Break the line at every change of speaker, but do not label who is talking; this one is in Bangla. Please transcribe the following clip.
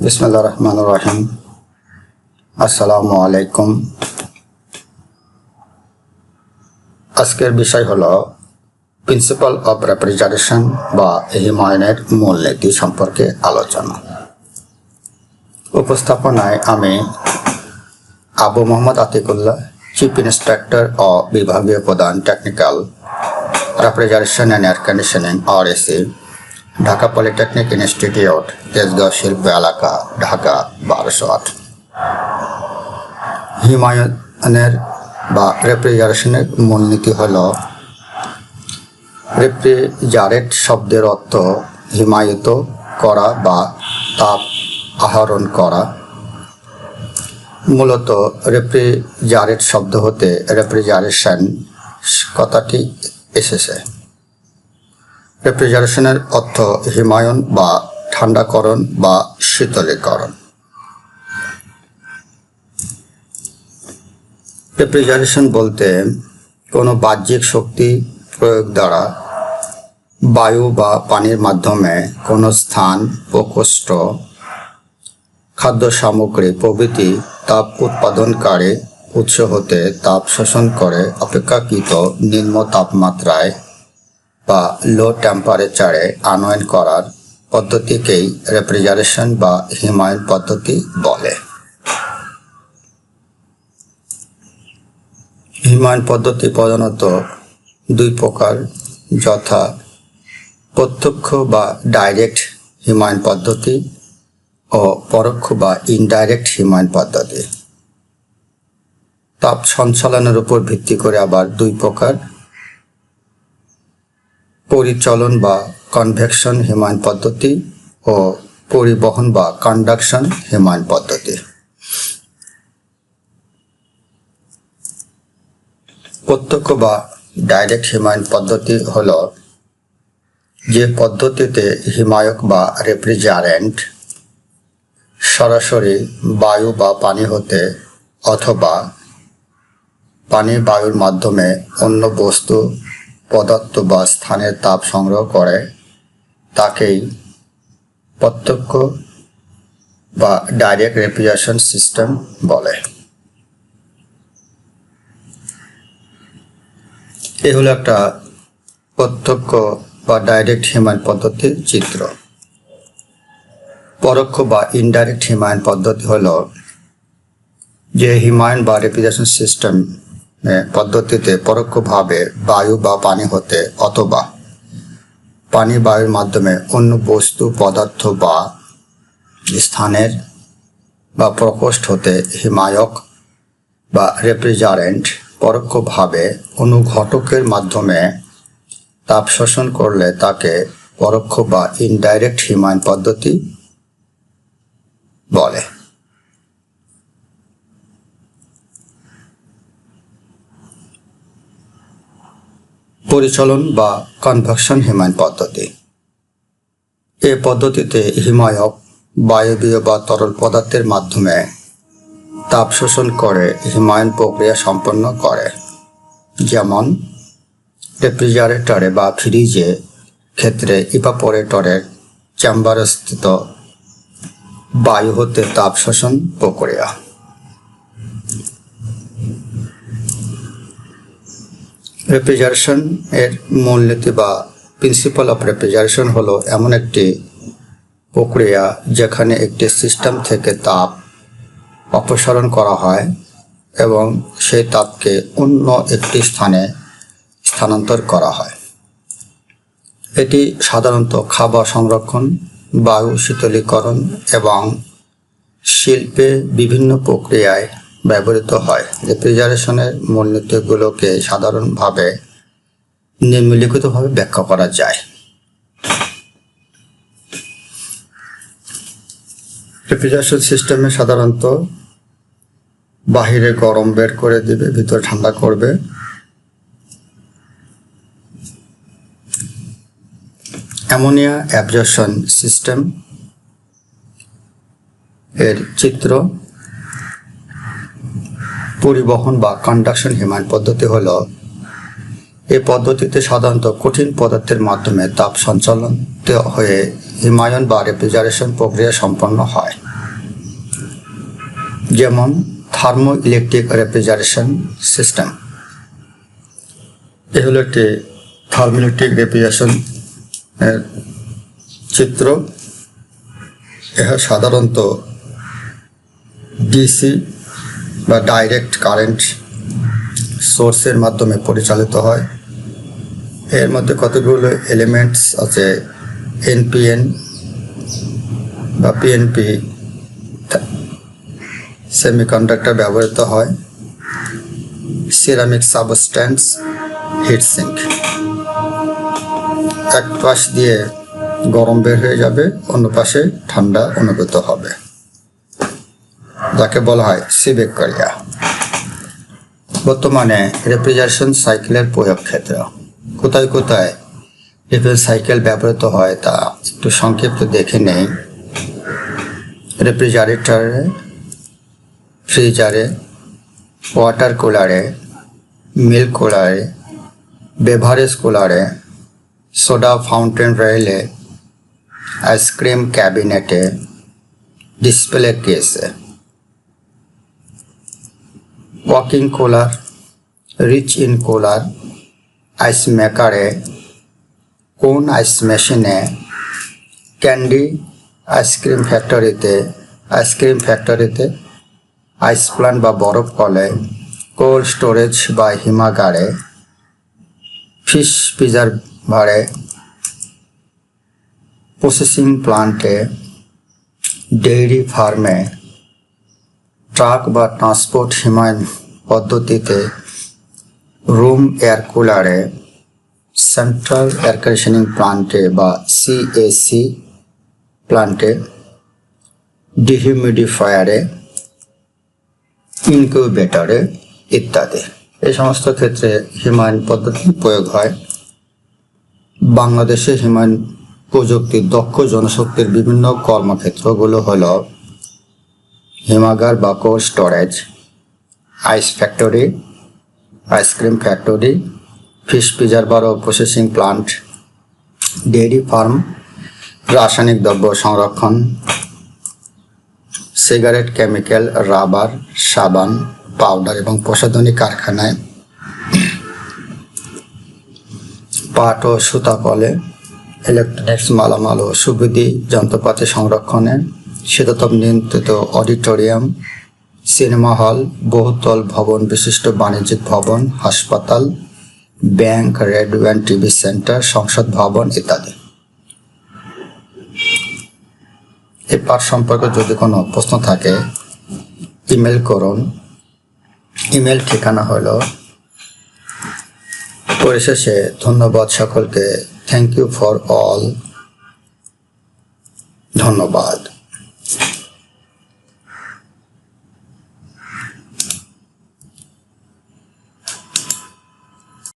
বিসমুল্লাহ রহমান রহিম আসসালামু আলাইকুম আজকের বিষয় হলো প্রিন্সিপাল অফ রেফ্রিজারেশন বা হিমায়নের মূলনীতি সম্পর্কে আলোচনা। উপস্থাপনায় আমি আবু মোহাম্মদ আতিকুল্লাহ চিফ ইন্সপেক্টর ও বিভাগীয় প্রধান technical refrigeration and air conditioning R AC Dhaka polytechnic institute, Tejgaon শিল্প এলাকা, ঢাকা বারোশো আট। হিমায়নের বা রেফ্রিজারেশনের মূলনীতি হল, রেফ্রিজারেট শব্দের অর্থ হিমায়িত করা বা তাপ আহরণ করা। মূলত রেফ্রিজারেট শব্দ হতে রেফ্রিজারেশন কথাটি এসেছে। রেফ্রিজারেশনের অর্থ হিমায়ন বা ঠান্ডাকরণ বা শীতলীকরণ। রেফ্রিজারেশন বলতে কোনো বাহ্যিক শক্তি প্রয়োগ দ্বারা বায়ু বা পানির মাধ্যমে কোনো স্থান, প্রকোষ্ঠ খাদ্য সামগ্রী প্রভৃতি, তাপ উৎপাদনকারী উৎস হতে তাপ শোষণ করে অপেক্ষাকৃত নিম্ন তাপমাত্রায় বা লো টেম্পারেচারে আনয়ন করার পদ্ধতিকেই রেফ্রিজারেশন বা হিমায়ন পদ্ধতি বলে। হিমায়ন পদ্ধতি প্রধানত দুই প্রকার, যথা প্রত্যক্ষ বা ডাইরেক্ট হিমায়ন পদ্ধতি ও পরোক্ষ বা ইনডাইরেক্ট হিমায়ন পদ্ধতি। তাপ সঞ্চালনের উপর ভিত্তি করে আবার দুই প্রকার পরিচলন বা কনভেকশন হিমায়ন পদ্ধতি ও পরিবহন বা কন্ডাকশন হিমায়ন পদ্ধতি। প্রত্যক্ষ বা ডাইরেক্ট হিমায়ন পদ্ধতি হল যে পদ্ধতিতে হিমায়ক বা রেফ্রিজারেন্ট সরাসরি বায়ু বা পানি হতে অথবা পানি বায়ুর মাধ্যমে অন্য বস্তু পদার্থ বা স্থানের তাপ সংগ্রহ করে, তাকেই প্রত্যক্ষ বা ডাইরেক্ট রেফ্রিজারেশন সিস্টেম বলে। এ হলো একটা প্রত্যক্ষ বা ডাইরেক্ট হিমায়ন পদ্ধতির চিত্র। পরোক্ষ বা ইনডাইরেক্ট হিমায়ন পদ্ধতি হলো যে হিমায়ন বা রেফ্রিজারেশন সিস্টেম পদ্ধতিতে পরোক্ষভাবে বায়ু বা পানি হতে অথবা পানি বায়ুর মাধ্যমে অন্য বস্তু, পদার্থ বা স্থানের বা প্রকোষ্ঠ হতে হিমায়ক বা রেফ্রিজারেন্ট পরোক্ষভাবে অনুঘটকের মাধ্যমে তাপ শোষণ করলে তাকে পরোক্ষ বা ইনডাইরেক্ট হিমায়ন পদ্ধতি বলে। পরিচলন বা কনভেকশন হিমায়ন পদ্ধতি। এ পদ্ধতিতে হিমায়ক বায়বীয় বা তরল পদার্থের মাধ্যমে তাপ শোষণ করে হিমায়ন প্রক্রিয়া সম্পন্ন করে। যেমন, রেফ্রিজারেটরে বা ফ্রিজে ক্ষেত্রে ইভাপোরেটরের চেম্বারে স্থিত বায়ু হতে তাপ শোষণ প্রক্রিয়া। রেফ্রিজারেশন এর মূলনীতি বা প্রিন্সিপাল অফ রেফ্রিজারেশন হলো এমন একটি প্রক্রিয়া যেখানে একটি সিস্টেম থেকে তাপ অপসারণ করা হয় এবং সেই তাপকে অন্য একটি স্থানে স্থানান্তর করা হয়। এটি সাধারণত খাবার সংরক্ষণ, বায়ু শীতলীকরণ এবং শিল্পে বিভিন্ন প্রক্রিয়ায় ব্যবহৃত হয় রেফ্রিজারেশনের মূলনীতিগুলোকে সাধারণভাবে নিম্নলিখিতভাবে ব্যাখ্যা করা যায়। রেফ্রিজারেশন সিস্টেমে সাধারণত বাহিরে গরম বের করে দিবে, ভিতরে ঠান্ডা করবে। অ্যামোনিয়া অ্যাবজর্পশন সিস্টেম এর চিত্র পরিবহন বা কন্ডাকশন হিমায়ন পদ্ধতি হল এই পদ্ধতিতে সাধারণত কঠিন পদার্থের মাধ্যমে তাপ সঞ্চালন হয়ে হিমায়ন বা রেফ্রিজারেশন প্রক্রিয়া সম্পন্ন হয়। যেমন থার্মো ইলেকট্রিক রেফ্রিজারেশন সিস্টেম এ হলো একটি থার্মোইলেকট্রিক রেফ্রিজারেশন চিত্র। ইহা সাধারণত ডিসি বা ডাইরেক্ট কারেন্ট সোর্সের মাধ্যমে পরিচালিত হয়। এর মধ্যে কতগুলো এলিমেন্টস আছে? এনপিএন বা পিএনপি সেমিকন্ডাক্টর ব্যবহৃত হয়। সিরামিক সাবস্ট্যান্স হিট সিঙ্ক এক পাশ দিয়ে গরম বের হয়ে যাবে, অন্য পাশে ঠান্ডা অনুভূত হবে। যাকে বলা হয় সিবেক কারিয়া। বর্তমানে রেফ্রিজারেশন সাইকেলের প্রয়োগ ক্ষেত্র কোথায় কোথায় রেফ্রিজারেশন সাইকেল ব্যবহৃত হয় তা একটু সংক্ষিপ্ত দেখে নেই। রেফ্রিজারেটরে, ফ্রিজারে, ওয়াটার কুলারে মিল্ক কুলারে, বেভারেজ কুলারে, সোডা ফাউন্টেন রেলে আইসক্রিম ক্যাবিনেটে, ডিসপ্লে কেসে। Walking cooler reach in cooler ice মেকারে কোন আইস মেশিনে ক্যান্ডি আইসক্রিম ফ্যাক্টরিতে আইসক্রিম ফ্যাক্টরিতে আইস প্লান্ট বা বরফ কলে কোল্ড স্টোরেজ বা হিমাগারে ফিশ প্রিজার্ভারে প্রসেসিং প্লান্টে ডেইরি ফার্মে ট্রাক বা ট্রান্সপোর্ট হিমায়ন পদ্ধতিতে রুম এয়ার কুলারে সেন্ট্রাল এয়ার কন্ডিশনিং প্লান্টে বা সিএসি প্লান্টে ডিহিউমিডিফায়ারে, ইনকিউবেটরে ইত্যাদি। এই সমস্ত ক্ষেত্রে হিমায়ন পদ্ধতি প্রয়োগ হয়। বাংলাদেশে হিমায়ন প্রযুক্তির দক্ষ জনশক্তির বিভিন্ন কর্মক্ষেত্রগুলো হল হিমাগার বা cold storage ice factory ice cream factory fish preserver ও প্রসেসিং প্লান্ট ডেয়ারি ফার্ম রাসায়নিক দ্রব্য সংরক্ষণ সিগারেট কেমিক্যাল রাবার সাবান পাউডার এবং প্রসাধনী কারখানায় পাট ও সুতা কলে ইলেকট্রনিক্স মালামাল ও সুবিধি যন্ত্রপাতি সংরক্ষণে শীততাপ নিয়ন্ত্রিত অডিটোরিয়াম, সিনেমা হল, বহুতল ভবন, বিশিষ্ট বাণিজ্যিক ভবন, হাসপাতাল, bank radio and TV centre, সংসদ ভবন ইত্যাদি। এই পাঠ সম্পর্কে যদি কোনো প্রশ্ন থাকে, ইমেল করুন। ইমেল ঠিকানা হলো পরিশেষে ধন্যবাদ সকলকে। থ্যাংক ইউ ফর অল ধন্যবাদ।